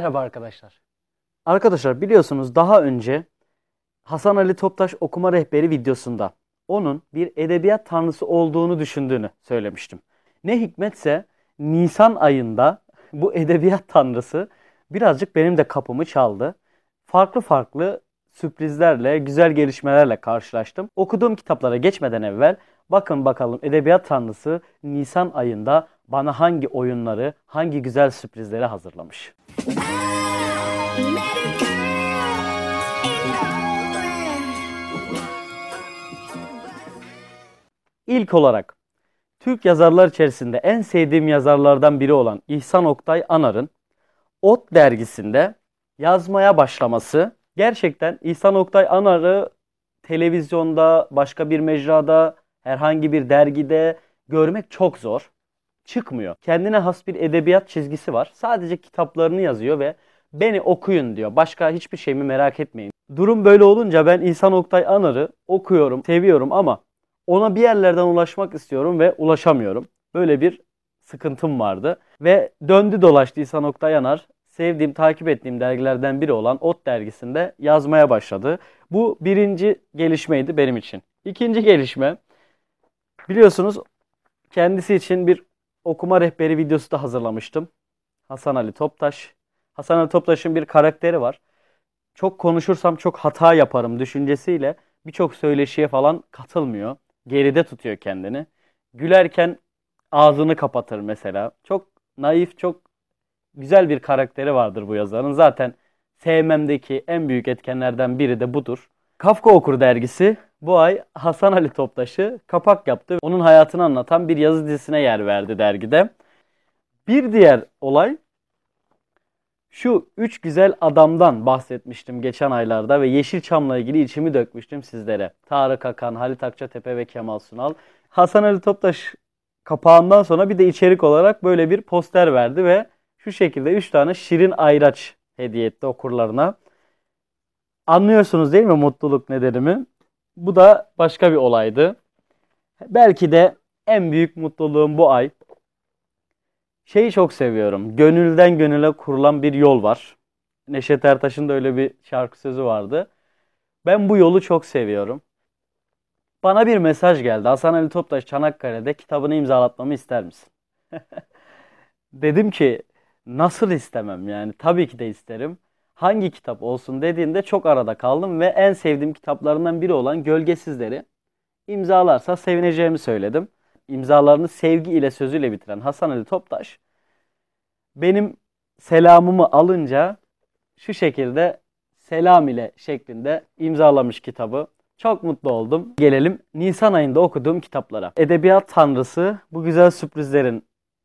Merhaba arkadaşlar. Arkadaşlar biliyorsunuz daha önce Hasan Ali Toptaş okuma rehberi videosunda onun bir edebiyat tanrısı olduğunu düşündüğünü söylemiştim. Ne hikmetse Nisan ayında bu edebiyat tanrısı birazcık benim de kapımı çaldı. Farklı farklı sürprizlerle, güzel gelişmelerle karşılaştım. Okuduğum kitaplara geçmeden evvel bakın bakalım edebiyat tanrısı Nisan ayında bana hangi oyunları, hangi güzel sürprizleri hazırlamış. İlk olarak Türk yazarlar içerisinde en sevdiğim yazarlardan biri olan İhsan Oktay Anar'ın Ot dergisinde yazmaya başlaması gerçekten İhsan Oktay Anar'ı televizyonda, başka bir mecrada, herhangi bir dergide görmek çok zor. Çıkmıyor. Kendine has bir edebiyat çizgisi var. Sadece kitaplarını yazıyor ve beni okuyun diyor. Başka hiçbir şeyimi merak etmeyin. Durum böyle olunca ben İhsan Oktay Anar'ı okuyorum, seviyorum ama ona bir yerlerden ulaşmak istiyorum ve ulaşamıyorum. Böyle bir sıkıntım vardı. Ve döndü dolaştı İhsan Oktay Anar. Sevdiğim, takip ettiğim dergilerden biri olan Ot dergisinde yazmaya başladı. Bu birinci gelişmeydi benim için. İkinci gelişme biliyorsunuz kendisi için bir okuma rehberi videosu da hazırlamıştım. Hasan Ali Toptaş. Hasan Ali Toptaş'ın bir karakteri var. Çok konuşursam çok hata yaparım düşüncesiyle birçok söyleşiye falan katılmıyor. Geride tutuyor kendini. Gülerken ağzını kapatır mesela. Çok naif, çok güzel bir karakteri vardır bu yazarın. Zaten sevmemdeki en büyük etkenlerden biri de budur. Kafka Okur dergisi bu ay Hasan Ali Toptaş'ı kapak yaptı. Onun hayatını anlatan bir yazı dizisine yer verdi dergide. Bir diğer olay şu üç güzel adamdan bahsetmiştim geçen aylarda ve Yeşilçam'la ilgili içimi dökmüştüm sizlere. Tarık Akan, Halit Akçatepe ve Kemal Sunal. Hasan Ali Toptaş kapağından sonra bir de içerik olarak böyle bir poster verdi ve şu şekilde üç tane şirin ayraç hediye etti okurlarına. Anlıyorsunuz değil mi mutluluk nedenimi? Bu da başka bir olaydı. Belki de en büyük mutluluğum bu ay Şeyi çok seviyorum. Gönülden gönüle kurulan bir yol var. Neşet Ertaş'ın da öyle bir şarkı sözü vardı. Ben bu yolu çok seviyorum. Bana bir mesaj geldi. Hasan Ali Toptaş Çanakkale'de kitabını imzalatmamı ister misin? Dedim ki nasıl istemem yani tabii ki de isterim. Hangi kitap olsun dediğinde çok arada kaldım ve en sevdiğim kitaplarından biri olan Gölgesizleri imzalarsa sevineceğimi söyledim imzalarını sevgi ile sözüyle bitiren Hasan Ali Toptaş benim selamımı alınca şu şekilde selam ile şeklinde imzalamış kitabı. Çok mutlu oldum. Gelelim Nisan ayında okuduğum kitaplara. Edebiyat tanrısı bu güzel sürprizlerin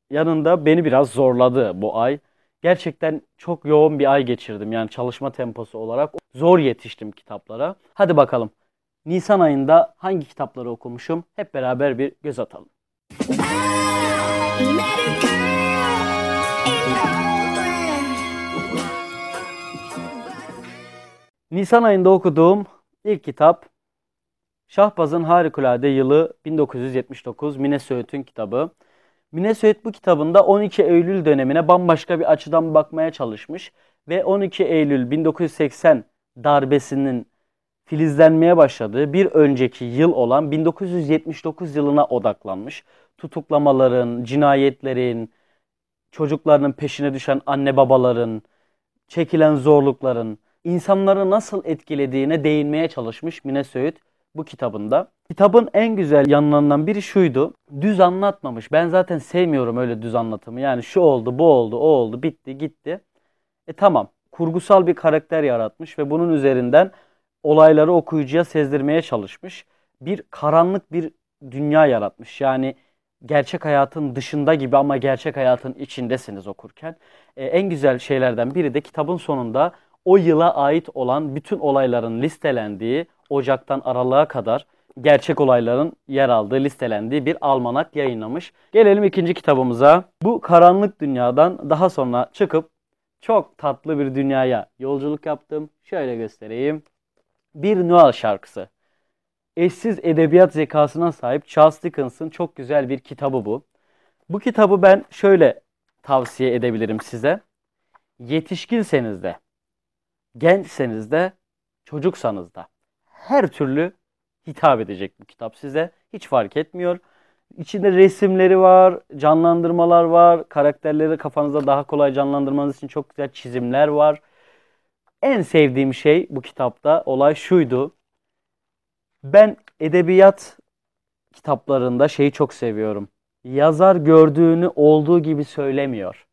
yanında beni biraz zorladı bu ay. Gerçekten çok yoğun bir ay geçirdim yani çalışma temposu olarak. Zor yetiştim kitaplara. Hadi bakalım. Nisan ayında hangi kitapları okumuşum? Hep beraber bir göz atalım. Nisan ayında okuduğum ilk kitap Şahbaz'ın Harikulade Yılı 1979 Mine Söğüt'ün kitabı. Söğüt bu kitabında 12 Eylül dönemine bambaşka bir açıdan bakmaya çalışmış ve 12 Eylül 1980 darbesinin filizlenmeye başladığı bir önceki yıl olan 1979 yılına odaklanmış. Tutuklamaların, cinayetlerin, çocuklarının peşine düşen anne babaların, çekilen zorlukların, insanları nasıl etkilediğine değinmeye çalışmış Mine Söğüt bu kitabında. Kitabın en güzel yanlarından biri şuydu. Düz anlatmamış. Ben zaten sevmiyorum öyle düz anlatımı. Yani şu oldu, bu oldu, o oldu, bitti, gitti. E tamam. Kurgusal bir karakter yaratmış ve bunun üzerinden olayları okuyucuya sezdirmeye çalışmış. Bir karanlık bir dünya yaratmış. Yani gerçek hayatın dışında gibi ama gerçek hayatın içindesiniz okurken. Ee, en güzel şeylerden biri de kitabın sonunda o yıla ait olan bütün olayların listelendiği Ocak'tan Aralık'a kadar gerçek olayların yer aldığı listelendiği bir almanak yayınlamış. Gelelim ikinci kitabımıza. Bu karanlık dünyadan daha sonra çıkıp çok tatlı bir dünyaya yolculuk yaptım. Şöyle göstereyim bir Noel şarkısı. Eşsiz edebiyat zekasına sahip Charles Dickens'ın çok güzel bir kitabı bu. Bu kitabı ben şöyle tavsiye edebilirim size. yetişkinseniz de, gençseniz de, çocuksanız da her türlü hitap edecek bu kitap size. Hiç fark etmiyor. İçinde resimleri var, canlandırmalar var, karakterleri kafanızda daha kolay canlandırmanız için çok güzel çizimler var. En sevdiğim şey bu kitapta olay şuydu. Ben edebiyat kitaplarında şeyi çok seviyorum. Yazar gördüğünü olduğu gibi söylemiyor.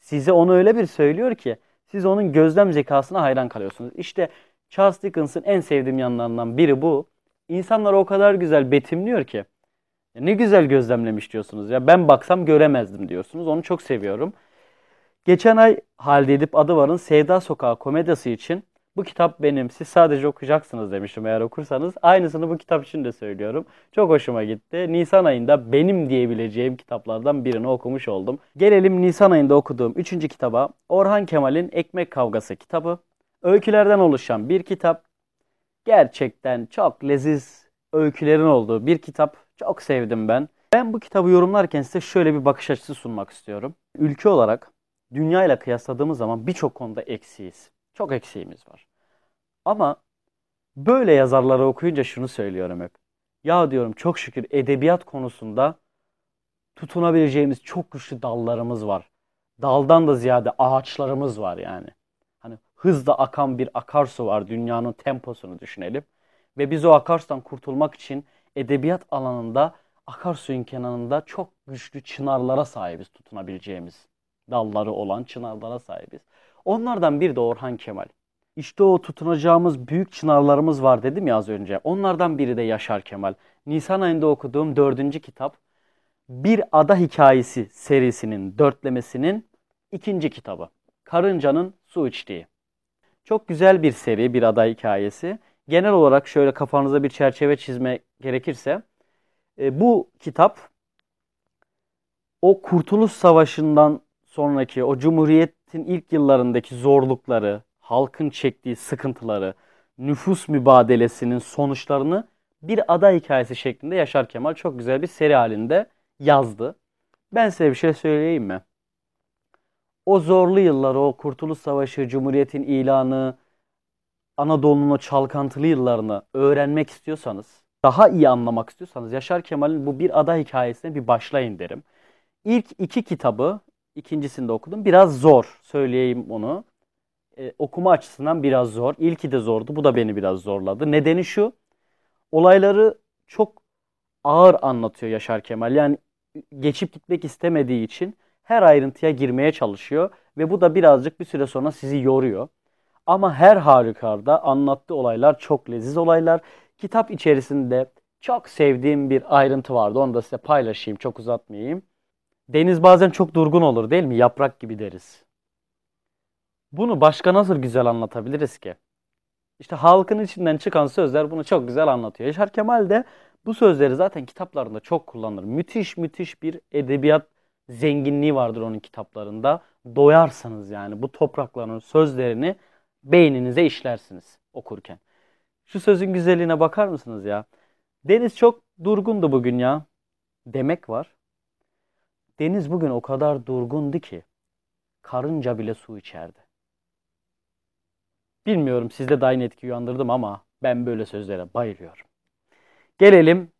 Size onu öyle bir söylüyor ki siz onun gözlem zekasına hayran kalıyorsunuz. İşte Charles Dickens'ın en sevdiğim yanlarından biri bu. İnsanlar o kadar güzel betimliyor ki. Ne güzel gözlemlemiş diyorsunuz ya. Ben baksam göremezdim diyorsunuz. Onu çok seviyorum. Geçen ay Halide Edip Adıvar'ın Sevda Sokağı komedyası için bu kitap benim. Siz sadece okuyacaksınız demiştim eğer okursanız. Aynısını bu kitap için de söylüyorum. Çok hoşuma gitti. Nisan ayında benim diyebileceğim kitaplardan birini okumuş oldum. Gelelim Nisan ayında okuduğum 3. kitaba. Orhan Kemal'in Ekmek Kavgası kitabı. Öykülerden oluşan bir kitap. Gerçekten çok leziz öykülerin olduğu bir kitap. Çok sevdim ben. Ben bu kitabı yorumlarken size şöyle bir bakış açısı sunmak istiyorum. Ülke olarak dünya ile kıyasladığımız zaman birçok konuda eksiyiz. Çok eksiğimiz var. Ama böyle yazarları okuyunca şunu söylüyorum hep. Ya diyorum çok şükür edebiyat konusunda tutunabileceğimiz çok güçlü dallarımız var. Daldan da ziyade ağaçlarımız var yani. Hızla akan bir akarsu var dünyanın temposunu düşünelim. Ve biz o akarsudan kurtulmak için edebiyat alanında akarsuyun kenarında çok güçlü çınarlara sahibiz tutunabileceğimiz dalları olan çınarlara sahibiz. Onlardan biri de Orhan Kemal. İşte o tutunacağımız büyük çınarlarımız var dedim ya az önce. Onlardan biri de Yaşar Kemal. Nisan ayında okuduğum dördüncü kitap Bir Ada Hikayesi serisinin dörtlemesinin ikinci kitabı. Karıncanın Su içtiği. Çok güzel bir seri bir ada hikayesi. Genel olarak şöyle kafanıza bir çerçeve çizme gerekirse e, bu kitap o Kurtuluş Savaşı'ndan sonraki o Cumhuriyet'in ilk yıllarındaki zorlukları, halkın çektiği sıkıntıları, nüfus mübadelesinin sonuçlarını bir ada hikayesi şeklinde Yaşar Kemal çok güzel bir seri halinde yazdı. Ben size bir şey söyleyeyim mi? O zorlu yılları, o Kurtuluş Savaşı, Cumhuriyet'in ilanı, Anadolu'nun o çalkantılı yıllarını öğrenmek istiyorsanız, daha iyi anlamak istiyorsanız Yaşar Kemal'in bu bir ada hikayesine bir başlayın derim. İlk iki kitabı ikincisinde okudum. Biraz zor söyleyeyim onu. Ee, okuma açısından biraz zor. İlki de zordu. Bu da beni biraz zorladı. Nedeni şu. Olayları çok ağır anlatıyor Yaşar Kemal. Yani geçip gitmek istemediği için her ayrıntıya girmeye çalışıyor ve bu da birazcık bir süre sonra sizi yoruyor. Ama her halükarda anlattığı olaylar çok leziz olaylar. Kitap içerisinde çok sevdiğim bir ayrıntı vardı. Onu da size paylaşayım. Çok uzatmayayım. Deniz bazen çok durgun olur değil mi? Yaprak gibi deriz. Bunu başka nasıl güzel anlatabiliriz ki? İşte halkın içinden çıkan sözler bunu çok güzel anlatıyor. Yaşar Kemal de bu sözleri zaten kitaplarında çok kullanır. Müthiş müthiş bir edebiyat zenginliği vardır onun kitaplarında. Doyarsınız yani bu toprakların sözlerini beyninize işlersiniz okurken. Şu sözün güzelliğine bakar mısınız ya? Deniz çok durgundu bugün ya. Demek var. Deniz bugün o kadar durgundu ki karınca bile su içerdi. Bilmiyorum sizde de aynı etki uyandırdım ama ben böyle sözlere bayılıyorum. Gelelim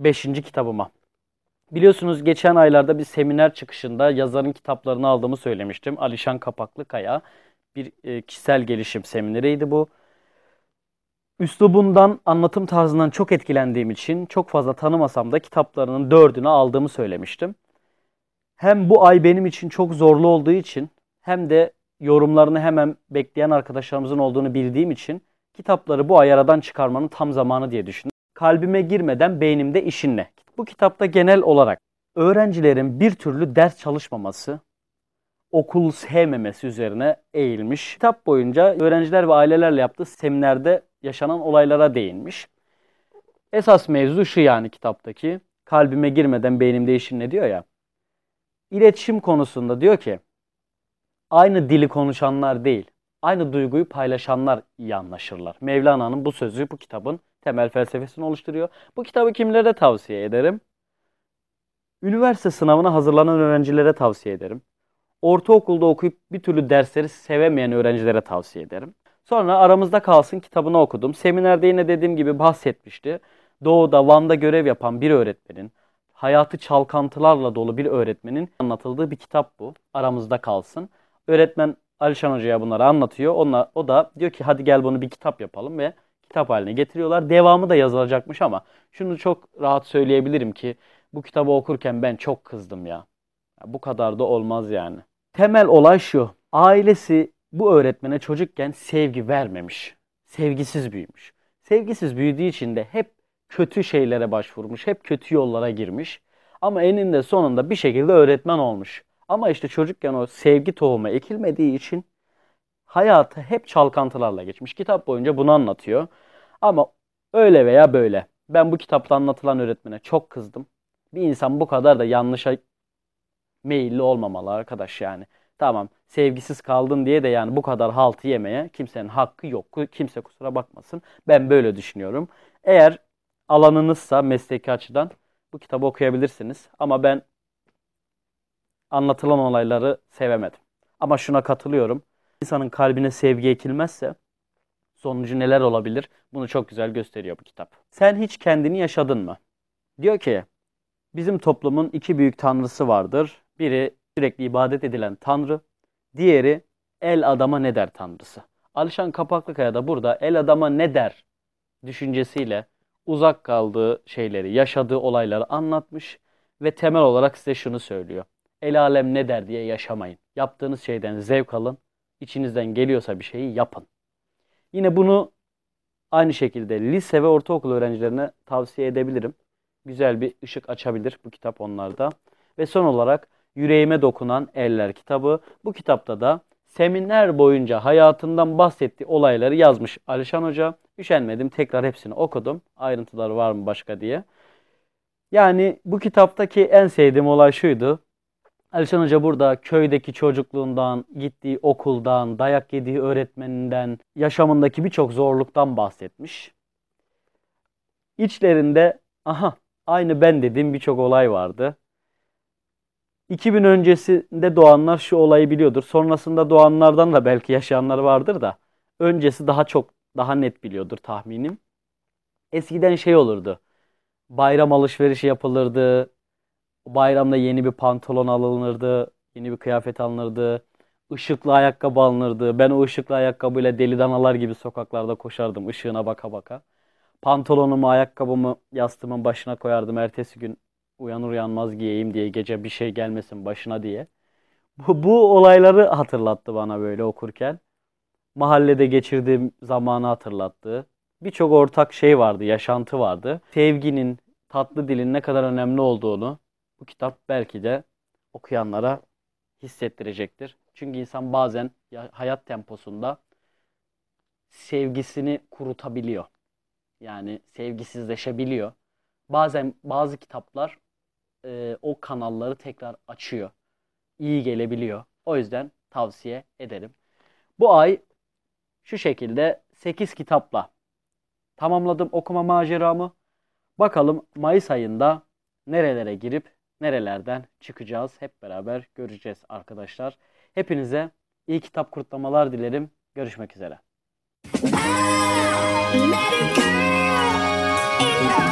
5. kitabıma. Biliyorsunuz geçen aylarda bir seminer çıkışında yazarın kitaplarını aldığımı söylemiştim. Alişan Kapaklı Kaya bir e, kişisel gelişim semineriydi bu. Üslubundan, anlatım tarzından çok etkilendiğim için çok fazla tanımasam da kitaplarının dördünü aldığımı söylemiştim hem bu ay benim için çok zorlu olduğu için hem de yorumlarını hemen bekleyen arkadaşlarımızın olduğunu bildiğim için kitapları bu ay aradan çıkarmanın tam zamanı diye düşündüm. Kalbime girmeden beynimde işin ne? Bu kitapta genel olarak öğrencilerin bir türlü ders çalışmaması, okul sevmemesi üzerine eğilmiş. Kitap boyunca öğrenciler ve ailelerle yaptığı seminerde yaşanan olaylara değinmiş. Esas mevzu şu yani kitaptaki. Kalbime girmeden beynimde işin ne diyor ya. İletişim konusunda diyor ki aynı dili konuşanlar değil, aynı duyguyu paylaşanlar iyi anlaşırlar. Mevlana'nın bu sözü bu kitabın temel felsefesini oluşturuyor. Bu kitabı kimlere tavsiye ederim? Üniversite sınavına hazırlanan öğrencilere tavsiye ederim. ortaokulda okuyup bir türlü dersleri sevemeyen öğrencilere tavsiye ederim. Sonra aramızda kalsın kitabını okudum. Seminerde yine dediğim gibi bahsetmişti. Doğu'da Van'da görev yapan bir öğretmenin, hayatı çalkantılarla dolu bir öğretmenin anlatıldığı bir kitap bu. Aramızda kalsın. Öğretmen Alişan Hoca'ya bunları anlatıyor. Onlar, o da diyor ki hadi gel bunu bir kitap yapalım ve kitap haline getiriyorlar. Devamı da yazılacakmış ama şunu çok rahat söyleyebilirim ki bu kitabı okurken ben çok kızdım ya. Bu kadar da olmaz yani. Temel olay şu. Ailesi bu öğretmene çocukken sevgi vermemiş. Sevgisiz büyümüş. Sevgisiz büyüdüğü için de hep kötü şeylere başvurmuş. Hep kötü yollara girmiş. Ama eninde sonunda bir şekilde öğretmen olmuş. Ama işte çocukken o sevgi tohumu ekilmediği için hayatı hep çalkantılarla geçmiş. Kitap boyunca bunu anlatıyor. Ama öyle veya böyle. Ben bu kitapta anlatılan öğretmene çok kızdım. Bir insan bu kadar da yanlışa meyilli olmamalı arkadaş yani. Tamam sevgisiz kaldın diye de yani bu kadar haltı yemeye kimsenin hakkı yok. Kimse kusura bakmasın. Ben böyle düşünüyorum. Eğer alanınızsa mesleki açıdan bu kitabı okuyabilirsiniz. Ama ben anlatılan olayları sevemedim. Ama şuna katılıyorum. İnsanın kalbine sevgi ekilmezse sonucu neler olabilir? Bunu çok güzel gösteriyor bu kitap. Sen hiç kendini yaşadın mı? Diyor ki bizim toplumun iki büyük tanrısı vardır. Biri sürekli ibadet edilen tanrı, diğeri el adama ne der tanrısı. Alişan Kapaklıkaya da burada el adama ne der düşüncesiyle uzak kaldığı şeyleri, yaşadığı olayları anlatmış ve temel olarak size şunu söylüyor. El alem ne der diye yaşamayın. Yaptığınız şeyden zevk alın. İçinizden geliyorsa bir şeyi yapın. Yine bunu aynı şekilde lise ve ortaokul öğrencilerine tavsiye edebilirim. Güzel bir ışık açabilir bu kitap onlarda. Ve son olarak Yüreğime Dokunan Eller kitabı. Bu kitapta da seminer boyunca hayatından bahsettiği olayları yazmış Alişan Hoca. Üşenmedim tekrar hepsini okudum. Ayrıntıları var mı başka diye. Yani bu kitaptaki en sevdiğim olay şuydu. Alişan Hoca burada köydeki çocukluğundan, gittiği okuldan, dayak yediği öğretmeninden, yaşamındaki birçok zorluktan bahsetmiş. İçlerinde aha aynı ben dediğim birçok olay vardı. 2000 öncesinde doğanlar şu olayı biliyordur. Sonrasında doğanlardan da belki yaşayanlar vardır da öncesi daha çok daha net biliyordur tahminim. Eskiden şey olurdu. Bayram alışverişi yapılırdı. Bayramda yeni bir pantolon alınırdı. Yeni bir kıyafet alınırdı. Işıklı ayakkabı alınırdı. Ben o ışıklı ayakkabıyla deli danalar gibi sokaklarda koşardım ışığına baka baka. Pantolonumu, ayakkabımı yastığımın başına koyardım. Ertesi gün uyanır uyanmaz giyeyim diye gece bir şey gelmesin başına diye. Bu, bu olayları hatırlattı bana böyle okurken. Mahallede geçirdiğim zamanı hatırlattı. Birçok ortak şey vardı, yaşantı vardı. Sevginin, tatlı dilin ne kadar önemli olduğunu bu kitap belki de okuyanlara hissettirecektir. Çünkü insan bazen hayat temposunda sevgisini kurutabiliyor. Yani sevgisizleşebiliyor. Bazen bazı kitaplar e, o kanalları tekrar açıyor. İyi gelebiliyor. O yüzden tavsiye ederim. Bu ay şu şekilde 8 kitapla tamamladım okuma maceramı. Bakalım Mayıs ayında nerelere girip nerelerden çıkacağız hep beraber göreceğiz arkadaşlar. Hepinize iyi kitap kurtlamalar dilerim. Görüşmek üzere. America